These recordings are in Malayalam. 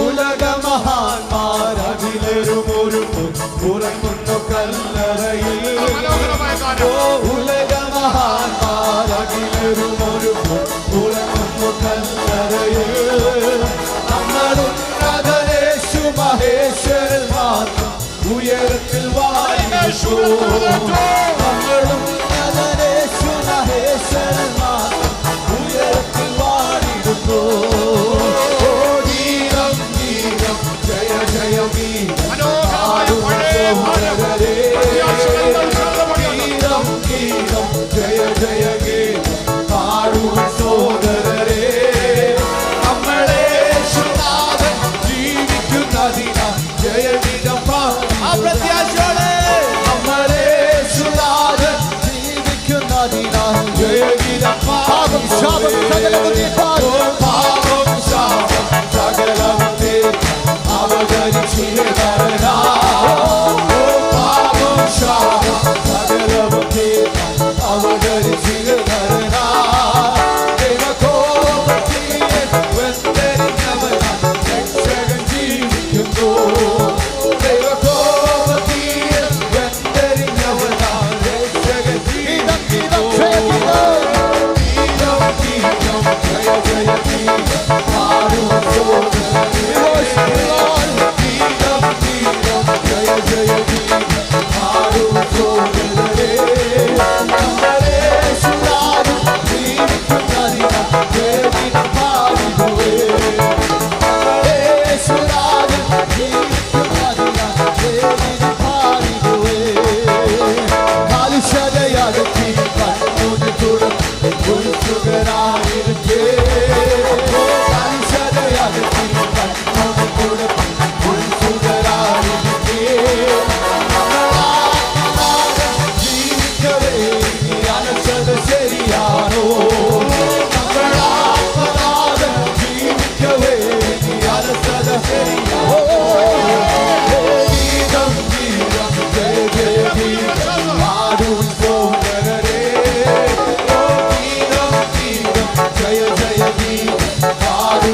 ഉലക മഹാന്മാരതിലരും ഒരു പുറത്തുന്നു കല്ലറയിൽ ഓ ഉലക മഹാന്മാരതിലരും ഒരു പുറത്തുന്നു കല്ലറയിൽ നമ്മളുന്നതേശു മഹേശ്വരൻ മാത്രം ഉയരത്തിൽ വായിച്ചു ജീവിക്കുന്നതിനാൽ പാപം ശാപം സകലവും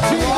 加。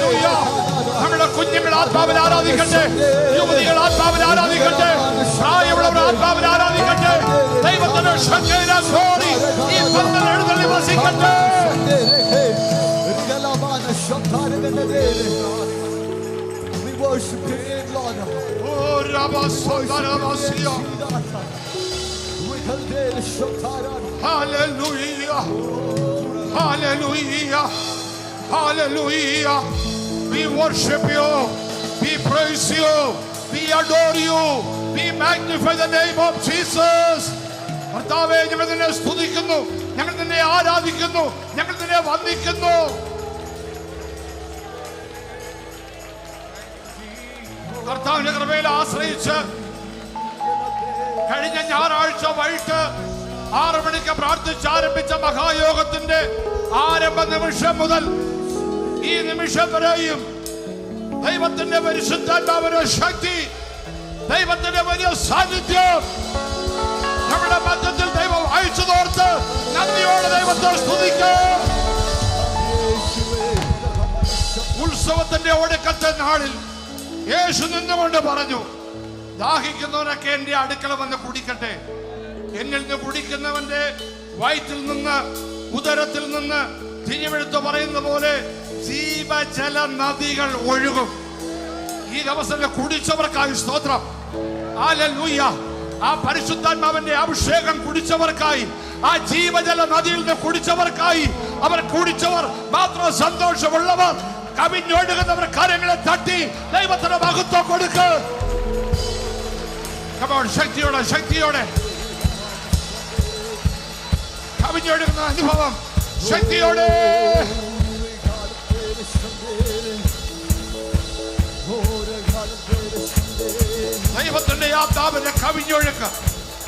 നമ്മുടെ കുഞ്ഞുങ്ങൾ ആത്മാവിൽ ആരാധിക്കട്ടെ യുവതികൾ ആത്മാവിൽ ആരാധിക്കട്ടെ പ്രായമുള്ളവർ ആത്മാവിൽ ആരാധിക്കട്ടെ ദൈവത്തിന്റെ ശക്തിയിലെ സ്വാമി ഈ പന്തൽ എഴുന്നള്ളി വസിക്കട്ടെ We worship your name, Lord. Oh രവസ്വതരവസ്യ Hallelujah. Hallelujah. Hallelujah. We worship you. We praise you. We adore you. We magnify the name of Jesus. കർത്താവെ ഞങ്ങൾ നിന്നെ സ്തുതിക്കുന്നു ഞങ്ങൾ നിന്നെ ആരാധിക്കുന്നു ഞങ്ങൾ നിന്നെ വന്ദിക്കുന്നു കർത്താവിന്റെ കൃപയിൽ ആശ്രയിച്ച് കഴിഞ്ഞ ഞായറാഴ്ച വൈകിട്ട് ആറു മണിക്ക് പ്രാർത്ഥിച്ച് ആരംഭിച്ച മഹായോഗത്തിന്റെ ആരംഭ നിമിഷം മുതൽ ഈ നിമിഷം വരെയും ദൈവത്തിന്റെ പരിശുദ്ധാത്മാവിന്റെ ശക്തി ദൈവത്തിന്റെ വലിയ സാന്നിധ്യം നമ്മുടെ മധ്യത്തിൽ ദൈവം അയച്ചു തോർത്ത് നന്ദിയോടെ ദൈവത്തെ സ്തുതിക്കാം. ഉത്സവത്തിന്റെ ഒടുക്കത്തെ നാളിൽ യേശു നിന്നുകൊണ്ട് പറഞ്ഞു ദാഹിക്കുന്നവരൊക്കെ എന്റെ അടുക്കള വന്ന് കുടിക്കട്ടെ. എന്നിൽ നിന്ന് കുടിക്കുന്നവന്റെ വയറ്റിൽ നിന്ന് ഉദരത്തിൽ നിന്ന് തിരിവെടുത്ത് പറയുന്ന പോലെ ജീവജല നദികൾ ഒഴുകും. ഈ ദിവസം കുടിച്ചവർക്കായി സ്തോത്രം. ആ പരിശുദ്ധാത്മാവിന്റെ അഭിഷേകം കുടിച്ചവർക്കായി ആ ജീവജല നദിയിൽ നിന്ന് കുടിച്ചവർക്കായി അവർ കുടിച്ചവർ മാത്രം സന്തോഷമുള്ളവർ കവിഞ്ഞൊഴുകുന്നവർ കാര്യങ്ങളെ തട്ടി ദൈവത്തിന് മഹത്വം കൊടുക്ക്. ശക്തിയോടെ ശക്തിയോടെ. കവിഞ്ഞൊഴുകുന്ന അനുഭവം ശക്തിയോടെ. ദൈവത്തിന്റെ ആത്മാവിന്റെ കവിഞ്ഞൊഴുക്ക്.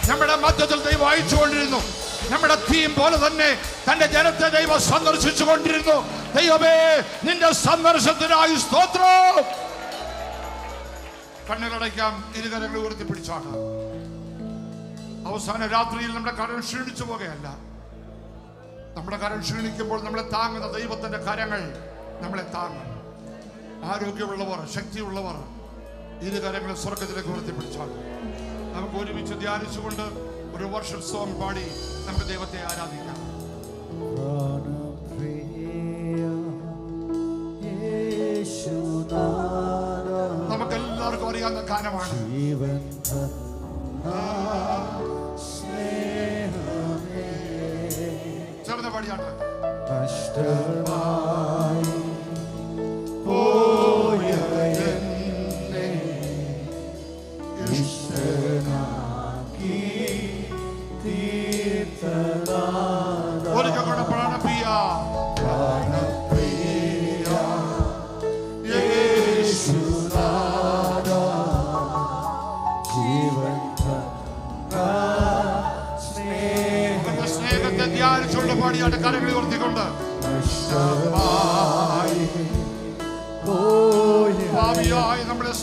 നമ്മുടെ മധ്യത്തിൽ ദൈവം അയച്ചുകൊണ്ടിരുന്നു. നമ്മുടെ തീം പോലെ തന്നെ തന്റെ ജനത്തെ ദൈവം സന്ദർശിച്ചു കൊണ്ടിരുന്നു ദൈവമേ നിന്റെ സന്ദർശത്തിനായി സ്തോത്രം. കണ്ണുകളടയ്ക്കാം ഇരുകരങ്ങൾ ഉയർത്തിപ്പിടിച്ചാണ്. അവസാന രാത്രിയിൽ നമ്മുടെ കരൺ ക്ഷീണിച്ചു പോകുകയല്ല നമ്മുടെ കരൺ ക്ഷീണിക്കുമ്പോൾ നമ്മളെ താങ്ങുന്ന ദൈവത്തിന്റെ കരങ്ങൾ നമ്മളെ താങ്ങും. ആരോഗ്യമുള്ളവർ ശക്തിയുള്ളവർ ഇരു കരങ്ങളെ സ്വർഗത്തിലേക്ക് ഉയർത്തിപ്പിടിച്ചാൽ. നമുക്ക് ഒരുമിച്ച് ധ്യാനിച്ചുകൊണ്ട് ഒരു വർഷം സോങ് പാടി നമുക്ക് ദൈവത്തെ ആരാധിക്കാം. നമുക്ക് എല്ലാവർക്കും അറിയാവുന്ന ഗാനമാണ്. ചേർന്ന് പാടിയാട്ട്. ഒരുക്കങ്ങളുടെ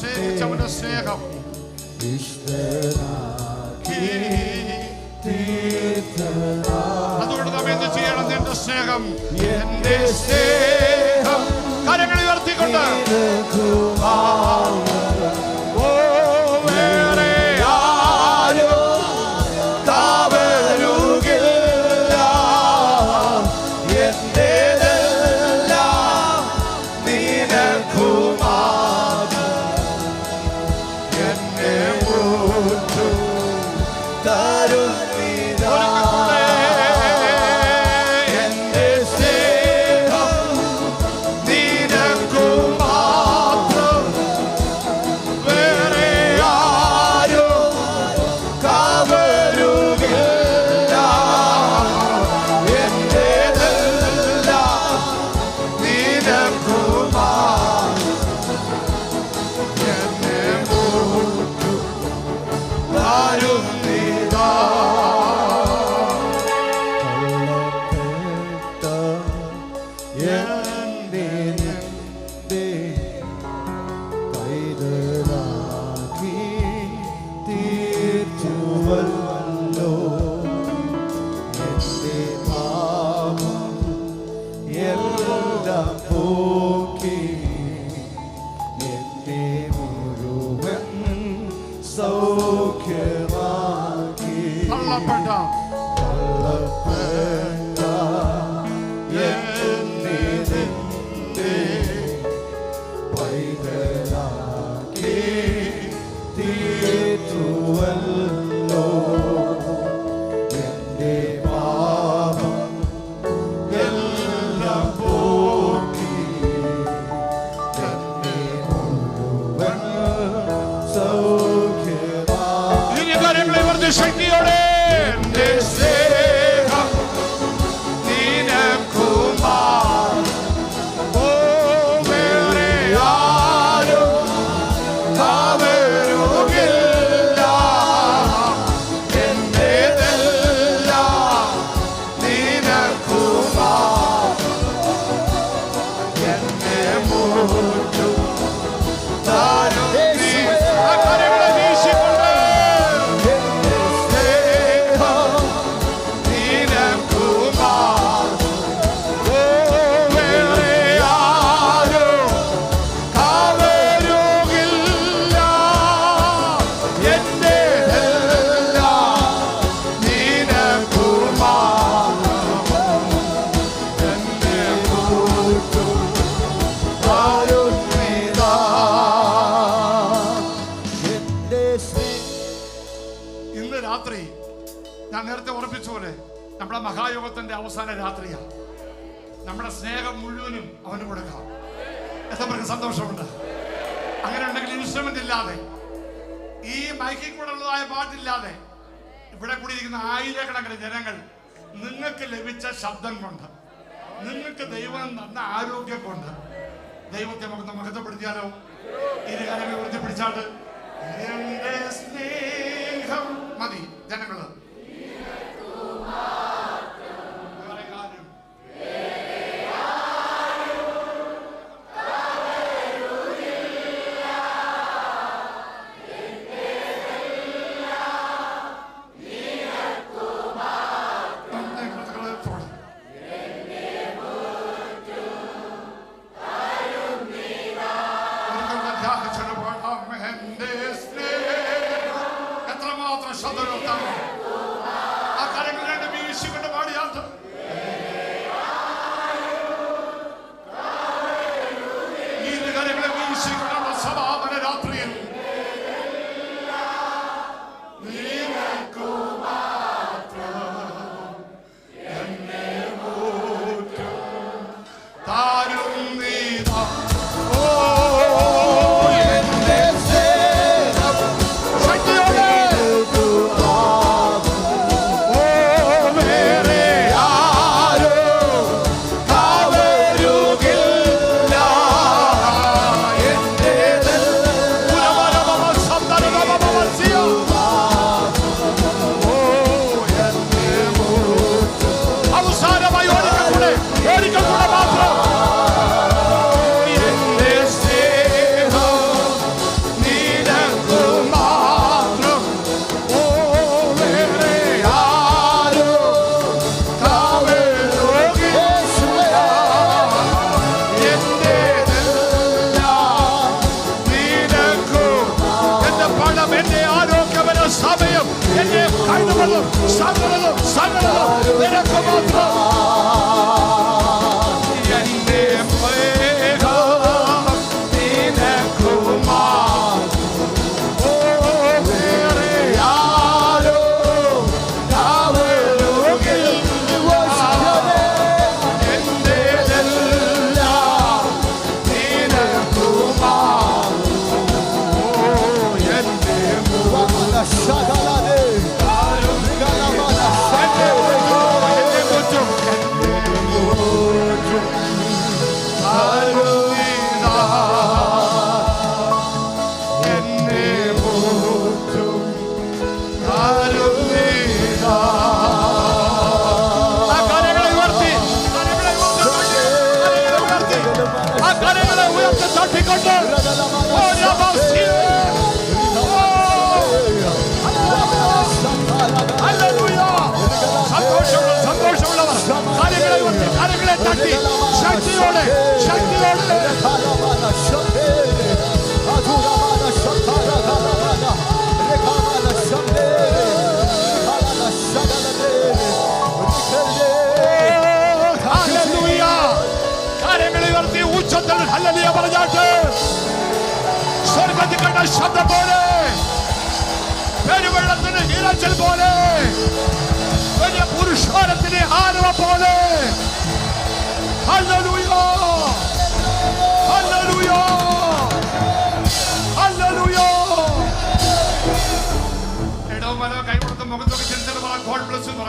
സ്നേഹിച്ച അവന്റെ സ്നേഹം അതുകൊണ്ട് നാം എന്ത് ചെയ്യണം നിന്റെ സ്നേഹം എന്റെ സ്നേഹം കരങ്ങൾ ഉയർത്തിക്കൊണ്ട് നമ്മളെ മഹായോഗത്തിന്റെ അവസാന രാത്രിയാണ് നമ്മുടെ സ്നേഹം മുഴുവനും അവന് കൊടുക്കാം. എത്ര പേർക്ക് സന്തോഷമുണ്ട്? അങ്ങനെ ഉണ്ടെങ്കിൽ ഇൻസ്ട്രുമെന്റ് ഇല്ലാതെ ഈ മൈക്കിൽ കൂടെ ഉള്ളതായ പാട്ടില്ലാതെ ഇവിടെ കൂടിയിരിക്കുന്ന ആയിരക്കണക്കിന് ജനങ്ങൾ നിങ്ങൾക്ക് ലഭിച്ച ശബ്ദം കൊണ്ട് നിങ്ങൾക്ക് ദൈവം തന്ന ആരോഗ്യം കൊണ്ട് ദൈവത്തെ നമുക്ക് മഹത്വപ്പെടുത്തിയാലോ? ഇരു വൃത്തിപ്പിടിച്ചാട്ട് എന്റെ Sanıralım, sanıralım, sanıralım. Ve rakamı atalım. കരങ്ങളെ തട്ടി. ശക്തിയോടെ ശക്തിയോടെ. ഹല്ലേലൂയ. കരങ്ങളെ ഉയർത്തി ഉച്ചത്തിൽ ഹല്ലേലൂയ പറഞ്ഞാട്ട്. സ്വർഗത്തിൽ കണ്ട ശബ്ദം പോലെ പെരുവെള്ളത്തിന് ഹീരച്ചൽ പോലെ.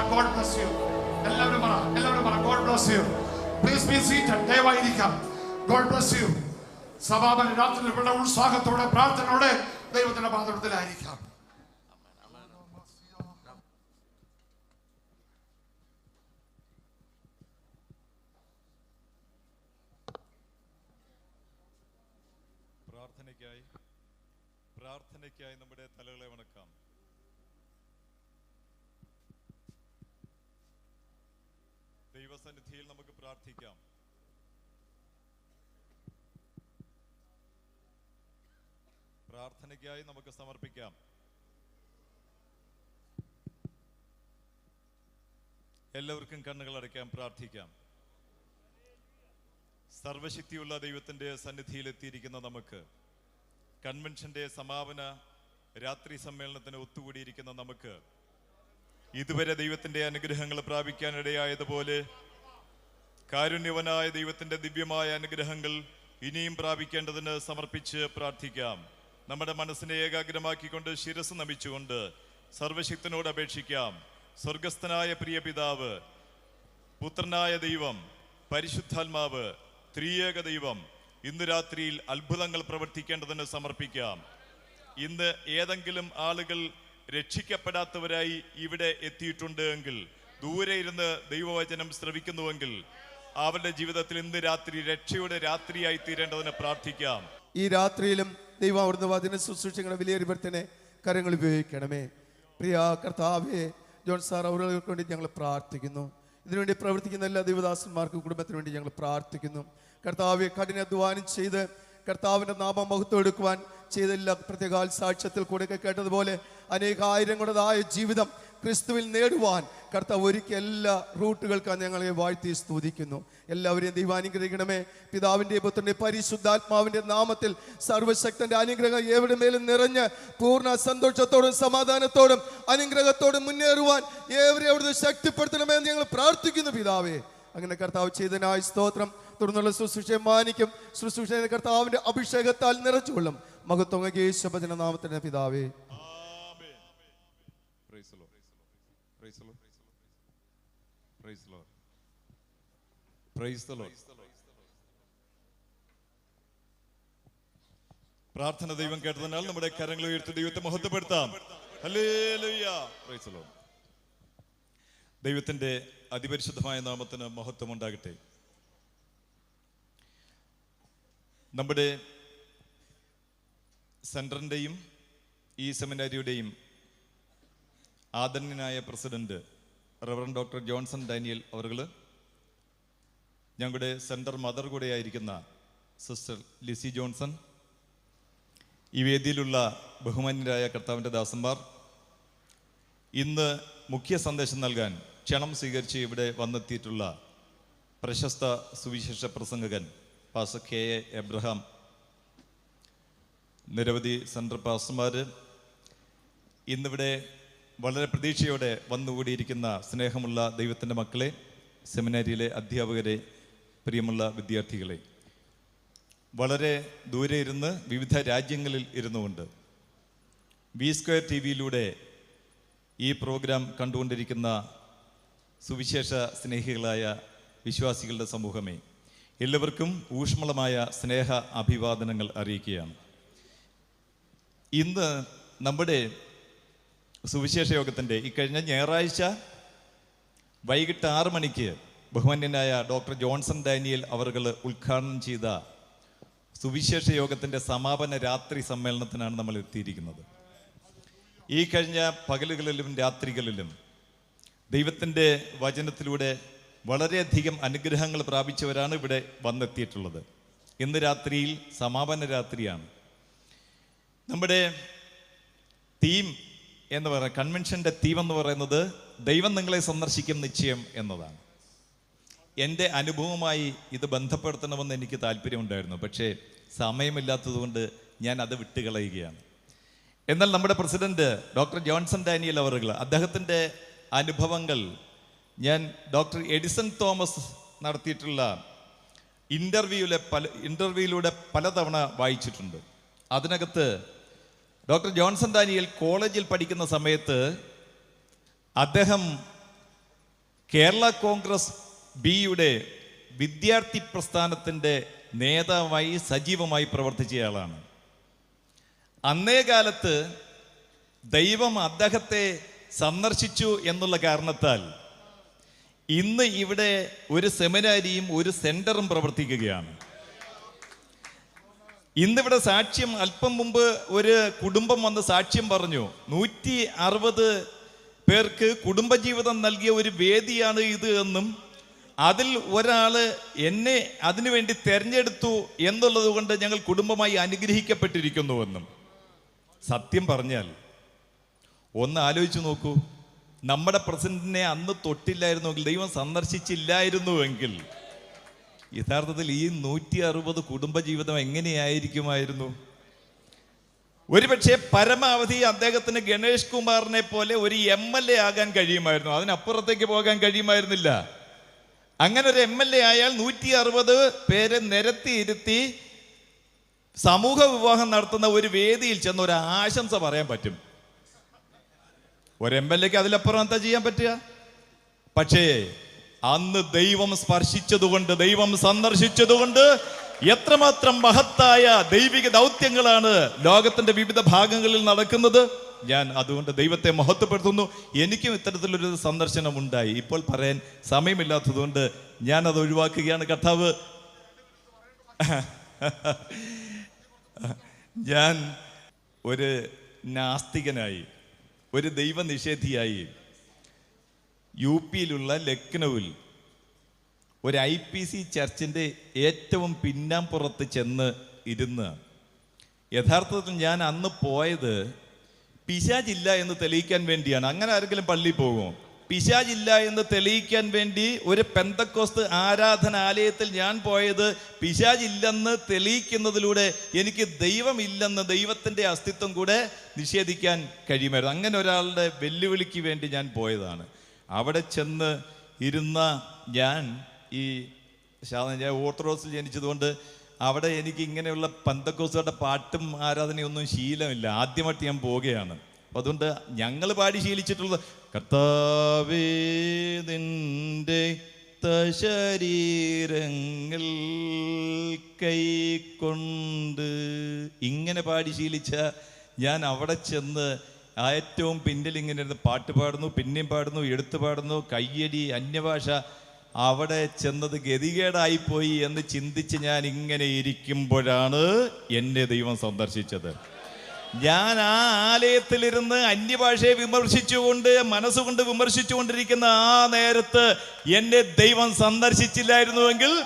ഗോഡ് ബ്ലസ് യു എല്ലാവരും പറ എല്ലാവരും പറ God bless you please be God bless you ഉത്സാഹത്തോടെ പ്രാർത്ഥനയോടെ ദൈവത്തിന്റെ പാത്രത്തിലായിരിക്കാം പ്രാർത്ഥനയ്ക്കായി പ്രാർത്ഥനയ്ക്കായി നമ്മുടെ തലകളെ വണക്കാം ദൈവസന്നിധിയിൽ നമുക്ക് പ്രാർത്ഥിക്കാം പ്രാർത്ഥനയ്ക്കായി നമുക്ക് സമർപ്പിക്കാം. എല്ലാവർക്കും കണ്ണുകൾ അടയ്ക്കാം പ്രാർത്ഥിക്കാം. സർവശക്തിയുള്ള ദൈവത്തിന്റെ സന്നിധിയിലെത്തിയിരിക്കുന്ന നമുക്ക് കൺവെൻഷന്റെ സമാപന രാത്രി സമ്മേളനത്തിന് ഒത്തുകൂടിയിരിക്കുന്ന നമുക്ക് ഇതുവരെ ദൈവത്തിന്റെ അനുഗ്രഹങ്ങൾ പ്രാപിക്കാനിടയായതുപോലെ കാരുണ്യവനായ ദൈവത്തിന്റെ ദിവ്യമായ അനുഗ്രഹങ്ങൾ ഇനിയും പ്രാപിക്കേണ്ടതിന് സമർപ്പിച്ച് പ്രാർത്ഥിക്കാം. നമ്മുടെ മനസ്സിനെ ഏകാഗ്രമാക്കിക്കൊണ്ട് ശിരസ് നമിച്ചുകൊണ്ട് സർവശക്തനോട് അപേക്ഷിക്കാം. സ്വർഗസ്ഥനായ പ്രിയ പിതാവ് പുത്രനായ ദൈവം പരിശുദ്ധാത്മാവ് ത്രിയേക ദൈവം ഇന്ന് രാത്രിയിൽ അത്ഭുതങ്ങൾ പ്രവർത്തിക്കേണ്ടതിന് സമർപ്പിക്കാം. ഇന്ന് ഏതെങ്കിലും ആളുകൾ രക്ഷിക്കപ്പെടാത്തവരായി ഇവിടെ എത്തിയിട്ടുണ്ട് എങ്കിൽ ദൂരെ ഇരുന്ന് ദൈവവചനം ശ്രവിക്കുന്നുവെങ്കിൽ അവരുടെ ജീവിതത്തിൽ ഇന്ന് രാത്രി രക്ഷയുടെ രാത്രിയായി തീരേണ്ടതിന് പ്രാർത്ഥിക്കാം. ഈ രാത്രിയിലും ദൈവം അവിടുന്ന് വചന ശുശ്രൂഷകളെ വിലയേറിയവർത്തനെ കരങ്ങൾ ഉപയോഗിക്കണമേ. പ്രിയ കർത്താവേ ജോൺ സാർ അവർക്ക് വേണ്ടി ഞങ്ങൾ പ്രാർത്ഥിക്കുന്നു. ഇതിനുവേണ്ടി പ്രവർത്തിക്കുന്ന എല്ലാ ദൈവദാസന്മാർക്കും കുടുംബത്തിന് വേണ്ടി ഞങ്ങൾ പ്രാർത്ഥിക്കുന്നു. കർത്താവെ കഠിനാധ്വാനം ചെയ്ത് കർത്താവിന്റെ നാമം മഹത്വം എടുക്കുവാൻ ചെയ്തെല്ലാം പ്രത്യേക സാക്ഷ്യത്തിൽ കൂടെയൊക്കെ കേട്ടതുപോലെ കേട്ടതുപോലെ അനേകായിരങ്ങളുടേതായ ജീവിതം ക്രിസ്തുവിൽ നേടുവാൻ കർത്താവ് ഒരുക്കിയ എല്ലാ റൂട്ടുകൾക്കാണ് ഞങ്ങളെ വാഴ്ത്തി സ്തുതിക്കുന്നു. എല്ലാവരെയും ദൈവാനുഗ്രഹിക്കണമേ പിതാവിന്റെ പുത്രന്റെ പരിശുദ്ധാത്മാവിന്റെ നാമത്തിൽ സർവശക്തന്റെ അനുഗ്രഹം എവിടെ മേലും നിറഞ്ഞ് പൂർണ സന്തോഷത്തോടും സമാധാനത്തോടും അനുഗ്രഹത്തോടും മുന്നേറുവാൻ ഏവരെ അവിടുന്ന് ശക്തിപ്പെടുത്തണമേ എന്ന് ഞങ്ങൾ പ്രാർത്ഥിക്കുന്നു പിതാവേ. അങ്ങനെ കർത്താവ് ചെയ്തനായ സ്തോത്രം. തുടർന്നുള്ള ശുശ്രൂഷയെ മാനിക്കും. ശുശ്രൂഷ കർത്താവിന്റെ അഭിഷേകത്താൽ നിറച്ചുകൊള്ളും. മഹത്വങ്ങ യേശുപതിന നാമത്തിന്റെ പിതാവേ Praise the Lord. Praise the Lord. Praise the Lord. Praise the Lord. പ്രാർത്ഥന ദൈവം കേട്ടതിനാൽ നമ്മുടെ കരങ്ങൾ ഉയർത്തി ദൈവത്തെ മഹത്വപ്പെടുത്താം. ദൈവത്തിന്റെ അതിപരിശുദ്ധമായ നാമത്തിന് മഹത്വം ഉണ്ടാകട്ടെ നമ്മുടെ സെന്ററിന്റെയും ഈ സെമിനാരിയുടെയും ആദരണീയനായ president reverend doctor Johnson Daniel അവറുകൾ ഞങ്ങളുടെ സെന്റർ മദർ കൂടെയായിരിക്കുന്ന സിസ്റ്റർ ലിസി ജോൺസൺ ഈ വേദിയിലുള്ള ബഹുമാന്യരായ കർത്താവിന്റെ ദാസന്മാർ ഇന്ന് മുഖ്യ സന്ദേശം നൽകാൻ ക്ഷണം സ്വീകരിച്ച് ഇവിടെ വന്നെത്തിയിട്ടുള്ള പ്രശസ്ത സുവിശേഷ പ്രസംഗകൻ പാസ കെ എ എബ്രഹാം നിരവധി സെൻട്രൽ പാസ്റ്റർമാർ ഇന്നിവിടെ വളരെ പ്രതീക്ഷയോടെ വന്നുകൂടിയിരിക്കുന്ന സ്നേഹമുള്ള ദൈവത്തിന്റെ മക്കളെ സെമിനാരിയിലെ അധ്യാപകരെ പ്രിയമുള്ള വിദ്യാർത്ഥികളെ വളരെ ദൂരെ ഇരുന്ന് വിവിധ രാജ്യങ്ങളിൽ ഇരുന്നുകൊണ്ട് വി സ്ക്വയർ ടി വിയിലൂടെ ഈ പ്രോഗ്രാം കണ്ടുകൊണ്ടിരിക്കുന്ന സുവിശേഷ സ്നേഹികളായ വിശ്വാസികളുടെ സമൂഹമേ എല്ലാവർക്കും ഊഷ്മളമായ സ്നേഹ അഭിവാദനങ്ങൾ അറിയിക്കുകയാണ്. ഇന്ന് നമ്മുടെ സുവിശേഷ യോഗത്തിന്റെ ഇക്കഴിഞ്ഞ കഴിഞ്ഞ ഞായറാഴ്ച വൈകിട്ട് ആറ് മണിക്ക് ബഹുമാന്യനായ ഡോക്ടർ ജോൺസൺ ഡാനിയൽ അവർകൾ ഉദ്ഘാടനം ചെയ്ത സുവിശേഷ യോഗത്തിന്റെ സമാപന രാത്രി സമ്മേളനത്തിനാണ് നമ്മൾ എത്തിയിരിക്കുന്നത്. ഈ കഴിഞ്ഞ പകലുകളിലും രാത്രികളിലും ദൈവത്തിന്റെ വചനത്തിലൂടെ വളരെയധികം അനുഗ്രഹങ്ങൾ പ്രാപിച്ചവരാണ് ഇവിടെ വന്നെത്തിയിട്ടുള്ളത്. ഇന്ന് രാത്രിയിൽ സമാപന രാത്രിയാണ്. നമ്മുടെ തീം എന്ന് പറയുന്നത് കൺവെൻഷന്റെ തീം എന്ന് പറയുന്നത് ദൈവം നിങ്ങളെ സന്ദർശിക്കും നിശ്ചയം എന്നതാണ്. എന്റെ അനുഭവമായി ഇത് ബന്ധപ്പെടുത്തണമെന്ന് എനിക്ക് താല്പര്യമുണ്ടായിരുന്നു. പക്ഷേ സമയമില്ലാത്തതുകൊണ്ട് ഞാൻ അത് വിട്ടുകളയുകയാണ്. എന്നാൽ നമ്മുടെ പ്രസിഡന്റ് ഡോക്ടർ ജോൺസൺ ഡാനിയൽ അവറുകൾ അദ്ദേഹത്തിന്റെ അനുഭവങ്ങൾ ഞാൻ ഡോക്ടർ എഡിസൺ തോമസ് നടത്തിയിട്ടുള്ള ഇന്റർവ്യൂവിലെ പല ഇന്റർവ്യൂയിലൂടെ പലതവണ വായിച്ചിട്ടുണ്ട്. അതിനകത്ത് ഡോക്ടർ ജോൺസൺ ഡാനിയൽ കോളേജിൽ പഠിക്കുന്ന സമയത്ത് അദ്ദേഹം കേരള കോൺഗ്രസ് ബിയുടെ വിദ്യാർത്ഥി പ്രസ്ഥാനത്തിന്റെ നേതാവായി സജീവമായി പ്രവർത്തിച്ചയാളാണ്. അന്നേ കാലത്ത് ദൈവം അദ്ദേഹത്തെ സന്ദർശിച്ചു എന്നുള്ള കാരണത്താൽ ഇന്ന് ഇവിടെ ഒരു സെമിനാരിയും ഒരു സെന്ററും പ്രവർത്തിക്കുകയാണ്. ഇന്നിവിടെ സാക്ഷ്യം അല്പം മുമ്പ് ഒരു കുടുംബം വന്ന് സാക്ഷ്യം പറഞ്ഞു. നൂറ്റി അറുപത് പേർക്ക് കുടുംബജീവിതം നൽകിയ ഒരു വേദിയാണ് ഇത് എന്നും അതിൽ ഒരാൾ എന്നെ അതിനുവേണ്ടി തെരഞ്ഞെടുത്തു എന്നുള്ളത് കൊണ്ട് ഞങ്ങൾ കുടുംബമായി അനുഗ്രഹിക്കപ്പെട്ടിരിക്കുന്നുവെന്നും. സത്യം പറഞ്ഞാൽ ഒന്ന് ആലോചിച്ച് നോക്കൂ. നമ്മുടെ പ്രസിഡന്റിനെ അന്ന് തൊട്ടില്ലായിരുന്നുവെങ്കിൽ ദൈവം സന്ദർശിച്ചില്ലായിരുന്നുവെങ്കിൽ യഥാർത്ഥത്തിൽ ഈ നൂറ്റി അറുപത് കുടുംബജീവിതം എങ്ങനെയായിരിക്കുമായിരുന്നു? ഒരുപക്ഷെ പരമാവധി അദ്ദേഹത്തിന് ഗണേഷ് കുമാറിനെ പോലെ ഒരു എം എൽ എ ആകാൻ കഴിയുമായിരുന്നു. അതിനപ്പുറത്തേക്ക് പോകാൻ കഴിയുമായിരുന്നില്ല. അങ്ങനെ ഒരു എം എൽ എ ആയാൽ നൂറ്റി അറുപത് പേരെ നിരത്തിയിരുത്തി സമൂഹ വിവാഹം നടത്തുന്ന ഒരു വേദിയിൽ ചെന്ന് ഒരു ആശംസ പറയാൻ പറ്റും. ഒരു എം എൽ എക്ക് അതിലപ്പുറം എന്താ ചെയ്യാൻ പറ്റുക? പക്ഷേ അന്ന് ദൈവം സ്പർശിച്ചതുകൊണ്ട് ദൈവം സന്ദർശിച്ചതുകൊണ്ട് എത്രമാത്രം മഹത്തായ ദൈവിക ദൗത്യങ്ങളാണ് ലോകത്തിന്റെ വിവിധ ഭാഗങ്ങളിൽ നടക്കുന്നത്. ഞാൻ അതുകൊണ്ട് ദൈവത്തെ മഹത്വപ്പെടുത്തുന്നു. എനിക്കും ഇത്തരത്തിലൊരു സന്ദർശനം ഉണ്ടായി ഇപ്പോൾ പറയാൻ സമയമില്ലാത്തതുകൊണ്ട് ഞാൻ അത് ഒഴിവാക്കുകയാണ് കർത്താവ്. ഞാൻ ഒരു നാസ്തികനായി ഒരു ദൈവനിഷേധിയായി യു പിയിലുള്ള ലക്നൌവിൽ ഒരു ഐ പി സി ചർച്ചിന്റെ ഏറ്റവും പിന്നാമ്പുറത്ത് ചെന്ന് ഇരുന്ന് യഥാർത്ഥത്തിൽ ഞാൻ അന്ന് പോയത് പിശാജില്ല എന്ന് തെളിയിക്കാൻ വേണ്ടിയാണ്. അങ്ങനെ ആരെങ്കിലും പള്ളിയിൽ പോകുമോ? പിശാജില്ല എന്ന് തെളിയിക്കാൻ വേണ്ടി ഒരു പെന്തക്കോസ്ത് ആരാധനാലയത്തിൽ ഞാൻ പോയത് പിശാജില്ലെന്ന് തെളിയിക്കുന്നതിലൂടെ എനിക്ക് ദൈവമില്ലെന്ന് ദൈവത്തിന്റെ അസ്തിത്വം കൂടെ നിഷേധിക്കാൻ കഴിയുമായിരുന്നു. അങ്ങനെ ഒരാളുടെ വെല്ലുവിളിക്ക് വേണ്ടി ഞാൻ പോയതാണ്. അവിടെ ചെന്ന് ഇരുന്ന ഞാൻ ഈ ശാ- ഞാൻ ഓർത്തഡോക്സിൽ ജനിച്ചതുകൊണ്ട് അവിടെ എനിക്ക് ഇങ്ങനെയുള്ള പന്തക്കോസുകളുടെ പാട്ടും ആരാധനയൊന്നും ശീലമില്ല. ആദ്യമായിട്ട് ഞാൻ പോവുകയാണ്. അപ്പം അതുകൊണ്ട് ഞങ്ങൾ പാടി ശീലിച്ചിട്ടുള്ളത് കർത്താവേ നിന്റെ ശരീരങ്ങൾ കൈക്കൊണ്ട് ഇങ്ങനെ പാടി ശീലിച്ച ഞാൻ അവിടെ ചെന്ന് ഏറ്റവും പിന്നിൽ ഇങ്ങനെ ഇരുന്ന് പാട്ട് പാടുന്നു പിന്നെയും പാടുന്നു എടുത്തു പാടുന്നു കയ്യടി അന്യഭാഷ അവിടെ ചെന്നത് ഗതികേടായിപ്പോയി എന്ന് ചിന്തിച്ച് ഞാൻ ഇങ്ങനെ ഇരിക്കുമ്പോഴാണ് എന്നെ ദൈവം സന്ദർശിച്ചത്. ഞാൻ ആ ആലയത്തിലിരുന്ന് അന്യഭാഷയെ വിമർശിച്ചുകൊണ്ട് മനസ്സുകൊണ്ട് വിമർശിച്ചുകൊണ്ടിരിക്കുന്ന ആ നേരത്ത് എന്നെ ദൈവം സന്ദർശിച്ചില്ലായിരുന്നുവെങ്കിൽ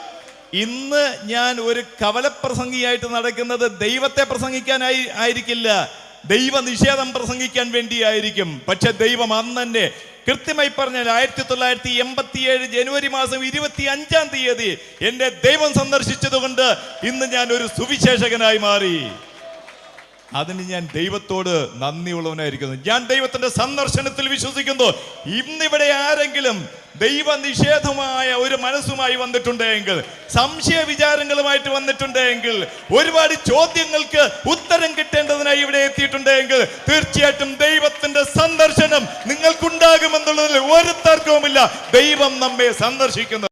ഇന്ന് ഞാൻ ഒരു കവലപ്രസംഗിയായിട്ട് നടക്കുന്നത് ദൈവത്തെ പ്രസംഗിക്കാനായി ആയിരിക്കില്ല. ദൈവ നിഷേധം പ്രസംഗിക്കാൻ വേണ്ടിയായിരിക്കും. പക്ഷെ ദൈവം അന്നെ കൃത്യമായി പറഞ്ഞാൽ ആയിരത്തി തൊള്ളായിരത്തി എൺപത്തിയേഴ് ജനുവരി മാസം ഇരുപത്തി അഞ്ചാം തീയതി എന്റെ ദൈവം സന്ദർശിച്ചതുകൊണ്ട് ഇന്ന് ഞാൻ ഒരു സുവിശേഷകനായി മാറി. അതിന് ഞാൻ ദൈവത്തോട് നന്ദിയുള്ളവനായിരിക്കുന്നു. ഞാൻ ദൈവത്തിന്റെ സന്ദർശനത്തിൽ വിശ്വസിക്കുന്നു. ഇന്നിവിടെ ആരെങ്കിലും ദൈവ നിഷേധമായ ഒരു മനസ്സുമായി വന്നിട്ടുണ്ടെങ്കിൽ സംശയ വിചാരങ്ങളുമായിട്ട് വന്നിട്ടുണ്ടെങ്കിൽ ഒരുപാട് ചോദ്യങ്ങൾക്ക് ഉത്തരം കിട്ടേണ്ടതിനായി ഇവിടെ എത്തിയിട്ടുണ്ടെങ്കിൽ തീർച്ചയായിട്ടും ദൈവത്തിന്റെ സന്ദർശനം നിങ്ങൾക്കുണ്ടാകുമെന്നുള്ളതിൽ ഒരു തർക്കവുമില്ല. ദൈവം നമ്മെ സന്ദർശിക്കുന്നു.